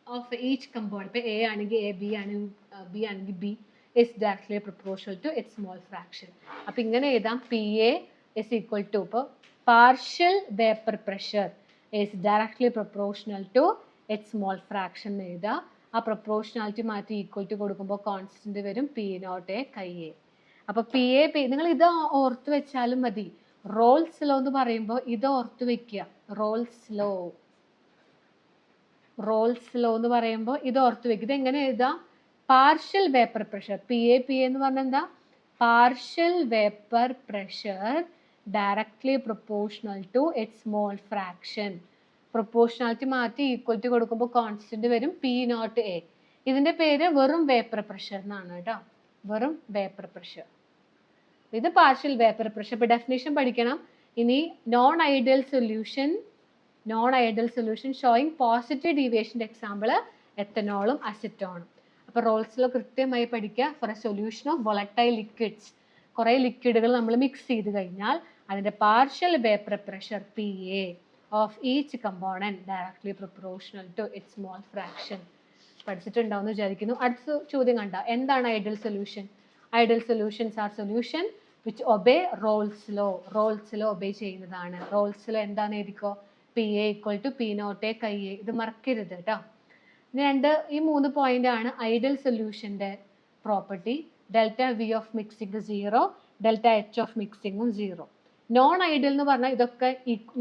of each component ഇപ്പോൾ എ ആണെങ്കിൽ എ ബി ആണെങ്കിൽ ബി ആണെങ്കിൽ B is directly proportional to it small fraction അപ്പോൾ ഇങ്ങനെ എഴുതാം. P A is equal to ഇപ്പോൾ partial vapour pressure is directly proportional to it small fraction എന്ന് എഴുതാം. ആ പ്രൊപ്പോർഷണാലിറ്റി മാറ്റി ഈക്വൽ ടു കൊടുക്കുമ്പോൾ കോൺസ്റ്റന്റ് വരും P nought A chi A അപ്പോൾ പി എ പി നിങ്ങൾ ഇത് ഓർത്ത് വെച്ചാലും മതി. റോൾസ് ലോ എന്ന് പറയുമ്പോൾ ഇത് ഓർത്ത് വെക്കുക. റോൾസ് ലോ റോൾസ് ലോ എന്ന് പറയുമ്പോൾ ഇത് ഓർത്ത് വെക്കുക. ഇത് എങ്ങനെ എഴുതാം? Partial vapour pressure P A P എന്ന് പറഞ്ഞാൽ എന്താ? Partial vapour pressure directly proportional to its mole fraction proportionality മാറ്റി ഈക്വൽ ടു കൊടുക്കുമ്പോൾ കോൺസ്റ്റന്റ് വരും പി നോട്ട് എ ഇതിന്റെ പേര് വെറും വേപ്പർ പ്രഷർ എന്നാണ് കേട്ടോ. വെറും വേപ്പർ പ്രഷർ ഇത് പാർഷ്യൽ വേപ്പർ പ്രഷർ ഇപ്പൊ ഡെഫിനേഷൻ പഠിക്കണം. ഇനി non ideal solution non ideal solution showing positive ഡീവിയേഷന്റെ example എത്തനോളും അസിറ്റോണും അപ്പോൾ റോൾസിലോ കൃത്യമായി പഠിക്കുക for a solution of volatile liquids കുറേ ലിക്വിഡുകൾ നമ്മൾ മിക്സ് ചെയ്ത് കഴിഞ്ഞാൽ അതിന്റെ partial vapour pressure P A of each component directly proportional to it small fraction പഠിച്ചിട്ടുണ്ടാവുമെന്ന് വിചാരിക്കുന്നു. അടുത്ത ചോദ്യം കണ്ട? എന്താണ് ideal solution ideal solutions are solution which obey Raoult's law Raoult's law obey ചെയ്യുന്നതാണ്. റോൾസ് ലോ എന്താണെന്ന് എഴുതിക്കോ? P A equal to P naught A chi A ഇത് മറക്കരുത് കേട്ടോ. രണ്ട് ഈ മൂന്ന് പോയിന്റ് ആണ് ideal സൊല്യൂഷന്റെ property delta V of mixing zero delta H of മിക്സിങ്ങും zero non ideal എന്ന് പറഞ്ഞാൽ ഇതൊക്കെ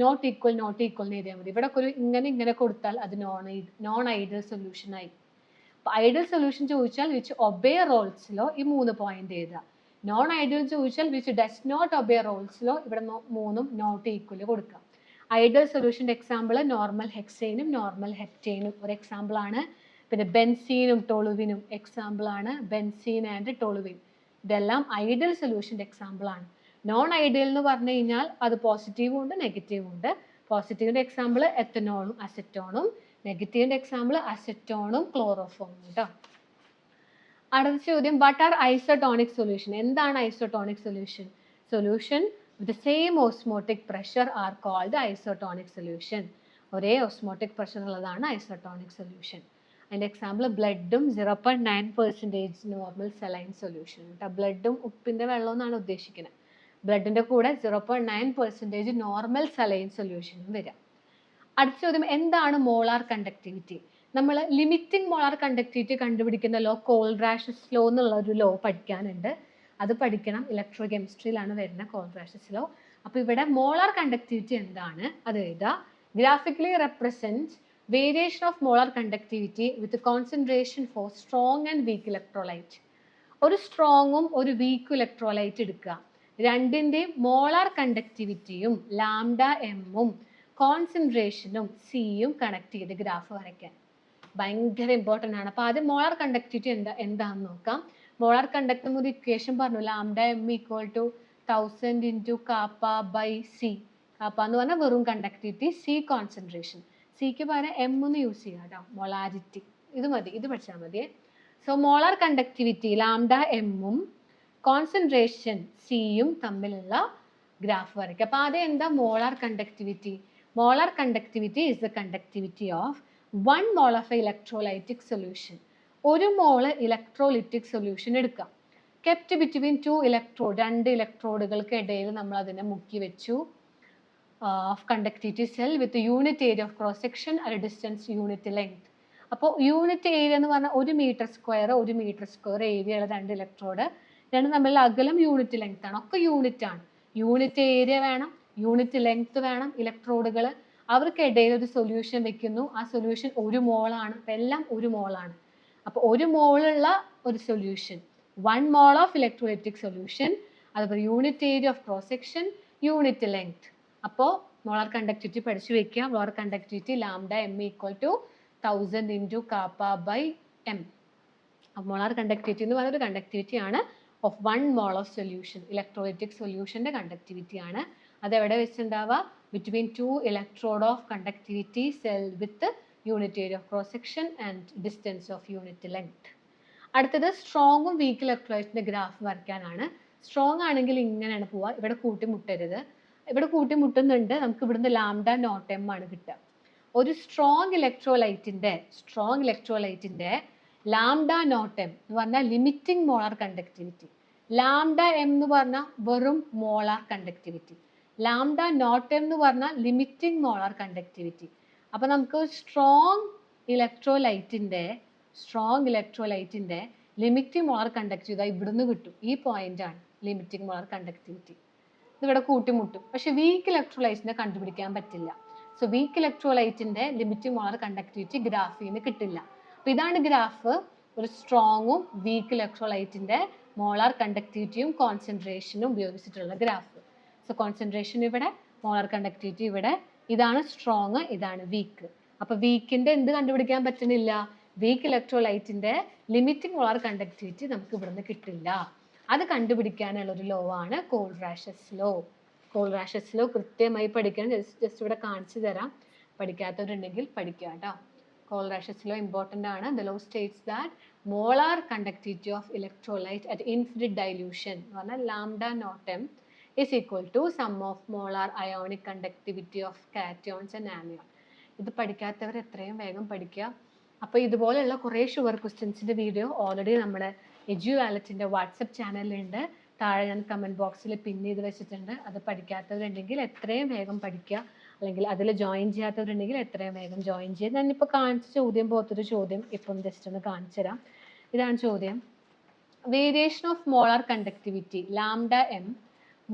നോട്ട് ഈക്വൽ നോട്ട് ഈക്വൽ എന്ന് എഴുതിയാൽ മതി. ഇവിടെ ഒരു ഇങ്ങനെ ഇങ്ങനെ കൊടുത്താൽ അത് നോൺ നോൺ ഐഡിയൽ സൊല്യൂഷൻ ആയി. അപ്പോൾ ഐഡിയൽ സൊല്യൂഷൻ ചോദിച്ചാൽ വിച്ച് ഒബേ റോൾസിലോ ഈ മൂന്ന് പോയിന്റ് എഴുതുക. നോൺ ഐഡിയൽ ചോദിച്ചാൽ വിച്ച് ഡസ് നോട്ട് ഒബേ റോൾസിലോ ഇവിടെ മൂന്നും നോട്ട് ഈക്വൽ കൊടുക്കാം ഐഡിയൽ സൊല്യൂഷന്റെ എക്സാമ്പിൾ നോർമൽ ഹെക്സൈനും നോർമൽ ഹെപ്റ്റൈനും ഒരു എക്സാമ്പിൾ ആണ്. പിന്നെ ബെൻസീനും ടോളുവിനും എക്സാമ്പിൾ ആണ്. Benzene and toluene. ഇതെല്ലാം ഐഡിയൽ സൊല്യൂഷന്റെ എക്സാമ്പിൾ ആണ്. നോൺ ഐഡിയൽ എന്ന് പറഞ്ഞു കഴിഞ്ഞാൽ അത് പോസിറ്റീവും ഉണ്ട് നെഗറ്റീവും ഉണ്ട്. പോസിറ്റീവിന്റെ എക്സാമ്പിൾ എത്തനോളും അസറ്റോണും നെഗറ്റീവിന്റെ എക്സാമ്പിൾ അസറ്റോണും ക്ലോറോഫോമും കേട്ടോ അടുത്ത ചോദ്യം വാട്ട് ആർ ഐസോട്ടോണിക് സൊല്യൂഷൻ എന്താണ് isotonic solution solution with same osmotic pressure are called isotonic solution. ഒരേ ഓസ്മോട്ടിക് പ്രഷർ ഉള്ളതാണ് ഐസോട്ടോണിക് സൊല്യൂഷൻ അതിന്റെ example ബ്ലഡും zero point nine percentage normal saline solution കേട്ടോ ബ്ലഡും ഉപ്പിന്റെ വെള്ളം എന്നാണ് ഉദ്ദേശിക്കുന്നത് ബ്ലഡിന്റെ കൂടെ zero point nine percentage normal saline സൊല്യൂഷനും വരാം. അടുത്ത ചോദ്യം എന്താണ് മോളാർ കണ്ടക്ടിവിറ്റി നമ്മൾ ലിമിറ്റിംഗ് മോളാർ കണ്ടക്ടിവിറ്റി കണ്ടുപിടിക്കുന്ന ലോ കോൾറാഷസ് ലോ എന്നുള്ള ഒരു ലോ പഠിക്കാനുണ്ട്. അത് പഠിക്കണം. ഇലക്ട്രോ കെമിസ്ട്രിയിലാണ് വരുന്ന കോൾറാഷസ് ലോ. അപ്പോൾ ഇവിടെ മോളാർ കണ്ടക്ടിവിറ്റി എന്താണ്? അത് എഴുതുക graphically represent variation of molar conductivity with concentration for strong and weak electrolyte ഒരു സ്ട്രോങ്ങും ഒരു വീക്കും ഇലക്ട്രോലൈറ്റ് എടുക്കുക. രണ്ടിന്റെയും മോളാർ കണ്ടക്ടിവിറ്റിയും ലാംഡ എമ്മും കോൺസെൻട്രേഷനും സിയും കണക്ട് ചെയ്ത് ഗ്രാഫ് വരയ്ക്കാൻ. ഭയങ്കര ഇമ്പോർട്ടന്റ് ആണ്. അപ്പോൾ ആദ്യം മോളാർ കണ്ടക്ടിവിറ്റി എന്താ എന്താണെന്ന് നോക്കാം. മോളാർ കണ്ടക്ടർ ഒരു ഇക്വേഷൻ പറഞ്ഞു lambda M equal to thousand into kappa by C kappa എന്ന് പറഞ്ഞാൽ വെറും കണ്ടക്ടിവിറ്റി സി കോൺസെൻട്രേഷൻ സിക്ക് പകരം എം ഒന്ന് യൂസ് ചെയ്യുക കേട്ടോ മൊളാരിറ്റി ഇത് മതി ഇത് പഠിച്ചാൽ മതി. സോ മോളാർ കണ്ടക്ടിവിറ്റി ലാംഡ എമ്മും കോൺസെൻട്രേഷൻ സിയും തമ്മിലുള്ള ഗ്രാഫ് വരയ്ക്കുക അപ്പോൾ ആദ്യം എന്താ molar conductivity molar conductivity is the conductivity of one mole of a electrolytic solution ഒരു മോൾ ഇലക്ട്രോലിറ്റിക് സൊല്യൂഷൻ എടുക്കാം. കെപ്റ്റ് ബിറ്റ്വീൻ ടു ഇലക്ട്രോഡ് രണ്ട് ഇലക്ട്രോഡുകൾക്ക് ഇടയിൽ നമ്മൾ അതിനെ മുക്കി വെച്ചു. Of conductivity cell with unit area of cross section at distance unit length അപ്പോൾ യൂണിറ്റ് ഏരിയ എന്ന് പറഞ്ഞാൽ ഒരു മീറ്റർ സ്ക്വയർ ഒരു മീറ്റർ സ്ക്വയർ ഏരിയ ഉള്ള രണ്ട് ഇലക്ട്രോഡ് രണ്ട് തമ്മിലുള്ള അകലം യൂണിറ്റ് ലെങ്ത് ആണ്. ഒക്കെ യൂണിറ്റ് ആണ്. യൂണിറ്റ് ഏരിയ വേണം യൂണിറ്റ് ലെങ്ത് വേണം ഇലക്ട്രോഡുകൾ അവർക്കിടയിൽ ഒരു സൊല്യൂഷൻ വെക്കുന്നു. ആ സൊല്യൂഷൻ ഒരു മോളാണ്. എല്ലാം ഒരു മോളാണ്. അപ്പോൾ ഒരു മോളുള്ള ഒരു solution one mole of electrolytic solution അതുപോലെ unit area of cross section unit length അപ്പോൾ മോളാർ കണ്ടക്ടിവിറ്റി പഠിച്ചു വെക്കുക. Molar conductivity lambda M equal to thousand into kappa by M molar conductivity എന്ന് പറയുന്ന ഒരു കണ്ടക്ടിവിറ്റി ആണ്. Of one mole of solution electrolytic സൊല്യൂഷന്റെ conductivity ആണ്. അത് എവിടെ വെച്ചിട്ടുണ്ടാവുക between two electrode of conductivity cell with unit area of cross section and distance of unit length അടുത്തത് സ്ട്രോങ്ങും weak ഇലക്ട്രോലൈറ്റിന്റെ ഗ്രാഫ് വരയ്ക്കാനാണ്. സ്ട്രോങ് ആണെങ്കിൽ ഇങ്ങനെയാണ് പോവുക. ഇവിടെ കൂട്ടിമുട്ടരുത്. ഇവിടെ കൂട്ടിമുട്ടുന്നുണ്ട്. നമുക്ക് ഇവിടുന്ന് ലാംഡ നോട്ട് എം ആണ് കിട്ടുക. ഒരു സ്ട്രോങ് ഇലക്ട്രോലൈറ്റിന്റെ സ്ട്രോങ് ഇലക്ട്രോലൈറ്റിന്റെ ലാംഡ നോട്ട് എം എന്ന് പറഞ്ഞാൽ limiting molar conductivity lambda M എന്ന് പറഞ്ഞാൽ വെറും molar conductivity lambda naught M എന്ന് പറഞ്ഞാൽ ലിമിറ്റിംഗ് മോളാർ കണ്ടക്ടിവിറ്റി അപ്പോൾ നമുക്ക് സ്ട്രോങ് ഇലക്ട്രോലൈറ്റിന്റെ സ്ട്രോങ് ഇലക്ട്രോലൈറ്റിന്റെ ലിമിറ്റിംഗ് മോളാർ കണ്ടക്ടിവിറ്റി ഇവിടുന്ന് കിട്ടും. ഈ പോയിന്റ് ആണ് ലിമിറ്റിംഗ് മോളാർ കണ്ടക്ടിവിറ്റി ഇതിവിടെ കൂട്ടിമുട്ടും. പക്ഷെ വീക്ക് ഇലക്ട്രോലൈറ്റിനെ കണ്ടുപിടിക്കാൻ പറ്റില്ല. സോ വീക്ക് ഇലക്ട്രോലൈറ്റിന്റെ ലിമിറ്റിംഗ് മോളാർ കണ്ടക്ടിവിറ്റി ഗ്രാഫിൽ നിന്ന് കിട്ടില്ല. അപ്പോൾ ഇതാണ് ഗ്രാഫ്. ഒരു സ്ട്രോങ്ങും വീക്ക് ഇലക്ട്രോലൈറ്റിന്റെ മോളാർ കണ്ടക്ടിവിറ്റിയും കോൺസെൻട്രേഷനും ഉപയോഗിച്ചിട്ടുള്ള ഗ്രാഫ്. സോ കോൺസെൻട്രേഷൻ ഇവിടെ മോളാർ കണ്ടക്ടിവിറ്റി ഇവിടെ ഇതാണ് സ്ട്രോങ് ഇതാണ് വീക്ക് അപ്പൊ വീക്കിന്റെ എന്ത് കണ്ടുപിടിക്കാൻ പറ്റുന്നില്ല? വീക്ക് ഇലക്ട്രോലൈറ്റിന്റെ ലിമിറ്റിംഗ് മോളാർ കണ്ടക്ടിവിറ്റി നമുക്ക് ഇവിടുന്ന് കിട്ടില്ല. അത് കണ്ടുപിടിക്കാനുള്ള ഒരു ലോ ആണ് Kohlrausch law Kohlrausch law കൃത്യമായി പഠിക്കണം. ജസ്റ്റ് ജസ്റ്റ് ഇവിടെ കാണിച്ചു തരാം. പഠിക്കാത്തവരുണ്ടെങ്കിൽ പഠിക്കുക കേട്ടോ. കോൾ റാഷസ് ലോ ഇമ്പോർട്ടന്റ് ആണ്. The law states that molar conductivity of electrolyte at infinite dilution എന്ന് പറഞ്ഞാൽ lambda naught is equal to sum of molar ionic conductivity of cations and anion. ഇത് പഠിക്കാത്തവർ എത്രയും വേഗം പഠിക്കുക. അപ്പോൾ ഇതുപോലെയുള്ള കുറേ ഷുഗർ ക്വസ്റ്റ്യൻസിന്റെ വീഡിയോ ഓൾറെഡി നമ്മുടെ എജു വാലറ്റിന്റെ വാട്സപ്പ് ചാനലിലുണ്ട് താഴെ ഞാൻ കമന്റ് ബോക്സിൽ പിൻ ചെയ്ത് വെച്ചിട്ടുണ്ട്. അത് പഠിക്കാത്തവരുണ്ടെങ്കിൽ എത്രയും വേഗം പഠിക്കുക. അല്ലെങ്കിൽ അതിൽ ജോയിൻ ചെയ്യാത്തവരുണ്ടെങ്കിൽ എത്രയും വേഗം ജോയിൻ ചെയ്യുക. ഞാനിപ്പോൾ കാണിച്ച ചോദ്യം പോലത്തൊരു ചോദ്യം ഇപ്പം ജസ്റ്റ് ഒന്ന് കാണിച്ചു തരാം. ഇതാണ് ചോദ്യം. Variation of molar conductivity lambda M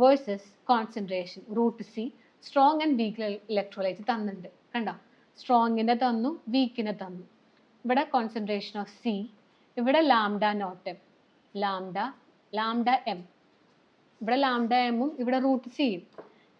versus concentration root C strong and weak electrolyte തന്നിട്ടുണ്ട് കണ്ടോ? സ്ട്രോങ്ങിനെ തന്നു വീക്കിനെ തന്നു. ഇവിടെ കോൺസെൻട്രേഷൻ ഓഫ് സി ഇവിടെ lambda naught M lambda lambda M ഇവിടെ ലാംഡ എമ്മും ഇവിടെ റൂട്ട് സിയും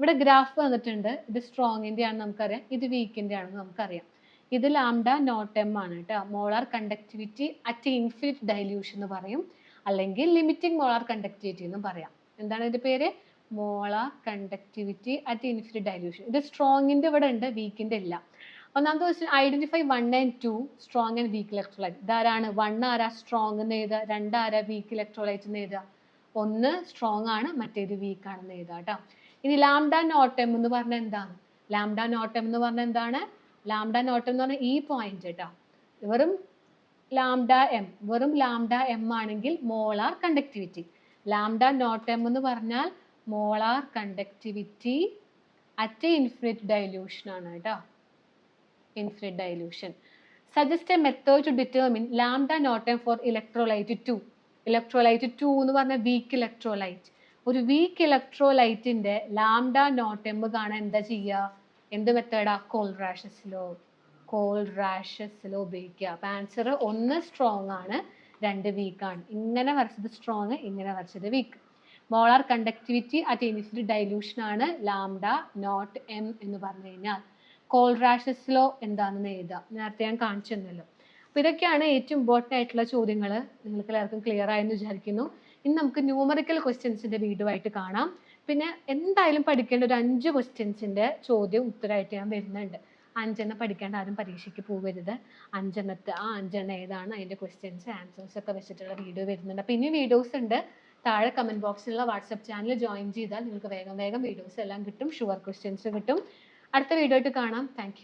ഇവിടെ ഗ്രാഫ് വന്നിട്ടുണ്ട്. ഇത് സ്ട്രോങ്ങിന്റെ ആണെന്ന് നമുക്കറിയാം. ഇത് വീക്കിന്റെ ആണെന്ന് നമുക്കറിയാം. ഇത് ലാംഡ നോട്ട് എം ആണ് കേട്ടോ. Molar conductivity at infinite dilution എന്ന് പറയും. അല്ലെങ്കിൽ ലിമിറ്റിംഗ് മോളാർ കണ്ടക്ടിവിറ്റി എന്നും പറയാം. എന്താണ് ഇതിന്റെ പേര്? Molar conductivity at infinite dilution. ഇത് സ്ട്രോങ്ങിന്റെ ഇവിടെ ഉണ്ട് വീക്കിന്റെ ഇല്ല. ഒന്നാമത്തെ question identify one and two strong and weak electrolyte ഇതാരാണ്? വൺ ആരാ? സ്ട്രോങ് എന്ന് എഴുതുക. രണ്ട് ആരാ? വീക്ക് ഇലക്ട്രോലൈറ്റ് എന്ന് എഴുതുക. ഒന്ന് സ്ട്രോങ് ആണ് മറ്റേത് വീക്ക് ആണെന്ന് എഴുതുക കേട്ടോ. ഇനി ലാംഡ നോട്ടം എന്ന് പറഞ്ഞാൽ എന്താണ്? ലാംഡ നോട്ടം എന്ന് പറഞ്ഞാൽ എന്താണ്? ലാംഡ നോട്ടം എന്ന് പറഞ്ഞാൽ ഈ പോയിന്റ് കേട്ടോ. വെറും ലാംഡ എം വെറും ലാംഡ എം ആണെങ്കിൽ molar conductivity. Lambda naught M എന്ന് പറഞ്ഞാൽ molar conductivity at infinite dilution ആണ് കേട്ടോ. Infinite dilution suggest a method to determine lambda naught M for electrolyte two electrolyte two എന്ന് പറഞ്ഞാൽ വീക്ക് ഇലക്ട്രോലൈറ്റ് ഒരു weak ഇലക്ട്രോലൈറ്റിന്റെ ലാംഡ നോട്ട് എം കാണാൻ എന്താ ചെയ്യുക? എന്ത് മെത്തേഡാ കോൾ റാഷസിലോ കോൾ റാഷസിലോ ഉപയോഗിക്കുക. അപ്പം ആൻസർ ഒന്ന് സ്ട്രോങ് ആണ്. രണ്ട് വീക്ക് ആണ്. ഇങ്ങനെ വരച്ചത് സ്ട്രോങ് ഇങ്ങനെ വരച്ചത് weak molar conductivity at dilution ആണ് ലാംഡ നോട്ട് എം എന്ന് പറഞ്ഞു കഴിഞ്ഞാൽ. കോൾ റാഷസിലോ എന്താണെന്ന് എഴുതാം. നേരത്തെ ഞാൻ കാണിച്ചു തന്നല്ലോ. അപ്പോൾ ഇതൊക്കെയാണ് ഏറ്റവും ഇമ്പോർട്ടന്റ് ആയിട്ടുള്ള ചോദ്യങ്ങൾ നിങ്ങൾക്ക് എല്ലാവർക്കും ക്ലിയർ ആയെന്ന് വിചാരിക്കുന്നു. ഇനി നമുക്ക് ന്യൂമറിക്കൽ ക്വസ്റ്റ്യൻസിന്റെ വീഡിയോ ആയിട്ട് കാണാം. പിന്നെ എന്തായാലും പഠിക്കേണ്ട ഒരു അഞ്ച് ക്വസ്റ്റ്യൻസിന്റെ ചോദ്യം ഉത്തരമായിട്ട് ഞാൻ വരുന്നുണ്ട്. അഞ്ചെണ്ണം പഠിക്കാണ്ട് ആരും പരീക്ഷയ്ക്ക് പോകരുത്. അഞ്ചെണ്ണത്തെ ആ അഞ്ചെണ്ണം ഏതാണ് അതിന്റെ ക്വസ്റ്റ്യൻസ് ആൻസേഴ്സ് ഒക്കെ വെച്ചിട്ടുള്ള വീഡിയോ വരുന്നുണ്ട്. അപ്പോൾ ഇനി വീഡിയോസ് ഉണ്ട്. താഴെ കമന്റ് ബോക്സിലുള്ള വാട്സപ്പ് ചാനൽ ജോയിൻ ചെയ്താൽ നിങ്ങൾക്ക് വേഗം വേഗം വീഡിയോസ് എല്ലാം കിട്ടും. ഷുവർ ക്വസ്റ്റ്യൻസ് കിട്ടും. അടുത്ത വീഡിയോ ആയിട്ട് കാണാം. താങ്ക്